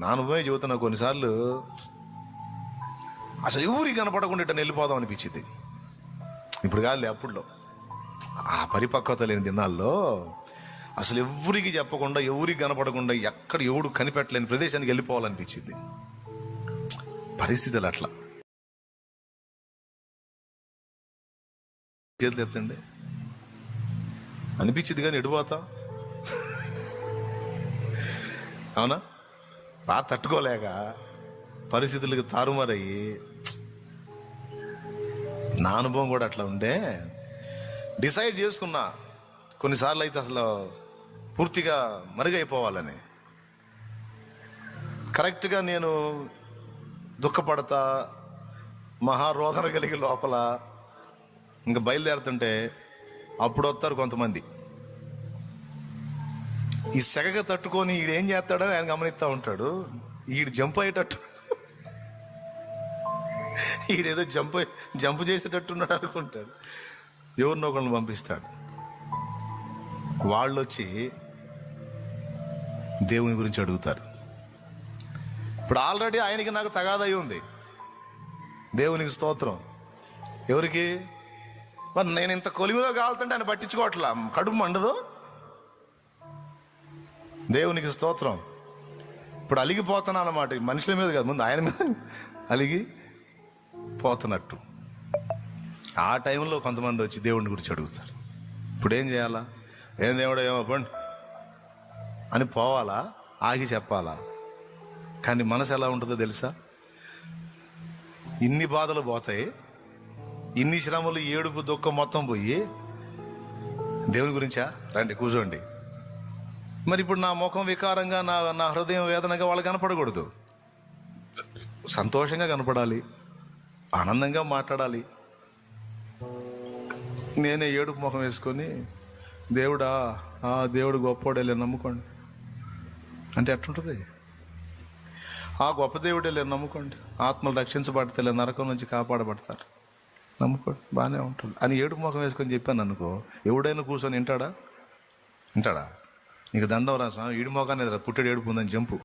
నా అనుభవమే చెబుతున్నా కొన్నిసార్లు అసలు ఎవరికి కనపడకుండా ఇట్లా వెళ్ళిపోదాం అనిపించింది. ఇప్పుడు కాదులే అప్పుడులో. ఆ పరిపక్వత లేని దినాల్లో అసలు ఎవరికి చెప్పకుండా ఎవరికి కనపడకుండా ఎక్కడ ఎవడు కనిపెట్టలేని ప్రదేశానికి వెళ్ళిపోవాలనిపించింది. పరిస్థితులు అట్లా. చేతులు ఎత్తండి అనిపించింది కానీ ఎడిపోతా అవునా? బాగా తట్టుకోలేక పరిస్థితులకు తారుమారయ్యి. నా అనుభవం కూడా అట్లా ఉండే. డిసైడ్ చేసుకున్నా. కొన్నిసార్లు అయితే అసలు పూర్తిగా మరుగైపోవాలని. కరెక్ట్గా నేను దుఃఖపడతా మహారోధన కలిగి లోపల ఇంకా బయలుదేరుతుంటే అప్పుడు వస్తారు కొంతమంది. ఈ సెగగా తట్టుకొని ఈడేం చేస్తాడని ఆయన గమనిస్తూ ఉంటాడు. ఈడు జంప్ అయ్యేటట్టు ఈడేదో జంప్ జంప్ చేసేటట్టున్నాడు అనుకుంటాడు. ఎవరినో ఒకరిని పంపిస్తాడు. వాళ్ళు వచ్చి దేవుని గురించి అడుగుతారు. ఇప్పుడు ఆల్రెడీ ఆయనకి నాకు తగాదై ఉంది. దేవునికి స్తోత్రం. ఎవరికి? మరి నేను ఇంత కొలిమిలో కాలుతుంటే ఆయన పట్టించుకోవట్లా? కడుపు మండదు? దేవునికి స్తోత్రం. ఇప్పుడు అలిగిపోతున్నా అన్నమాట. మనుషుల మీద కాదు ముందు ఆయన మీద అలిగి పోతున్నట్టు. ఆ టైంలో కొంతమంది వచ్చి దేవుని గురించి అడుగుతారు. ఇప్పుడు ఏం చేయాలా? ఏం దేవుడు ఏమో పండి అని పోవాలా? ఆగి చెప్పాలా? కానీ మనసు ఎలా ఉంటుందో తెలుసా? ఇన్ని బాధలు పోతాయి ఇన్ని శ్రమలు ఏడుపు దుఃఖం మొత్తం పోయి దేవుని గురించా? రండి కూర్చోండి. మరి ఇప్పుడు నా ముఖం వికారంగా నా నా హృదయం వేదనగా వాళ్ళు కనపడకూడదు. సంతోషంగా కనపడాలి. ఆనందంగా మాట్లాడాలి. నేనే ఏడుపు ముఖం వేసుకొని దేవుడా ఆ దేవుడు గొప్పోడేలే నమ్ముకోండి. అంటే ఎట్లుంటుంది ఆ గొప్ప దేవుడేలే నమ్ముకోండి. ఆత్మలు రక్షించబడితే నరకం నుంచి కాపాడబడతారు. నమ్ముకోండి బాగానే ఉంటుంది. అని ఏడుపు ముఖం వేసుకొని చెప్పాను అనుకో ఎవడైనా కూర్చొని వింటాడా? వింటాడా? నీకు దండం రాసా ఈడి మోకాన్ని పుట్టెడు ఏడుపు ఉందని జంపు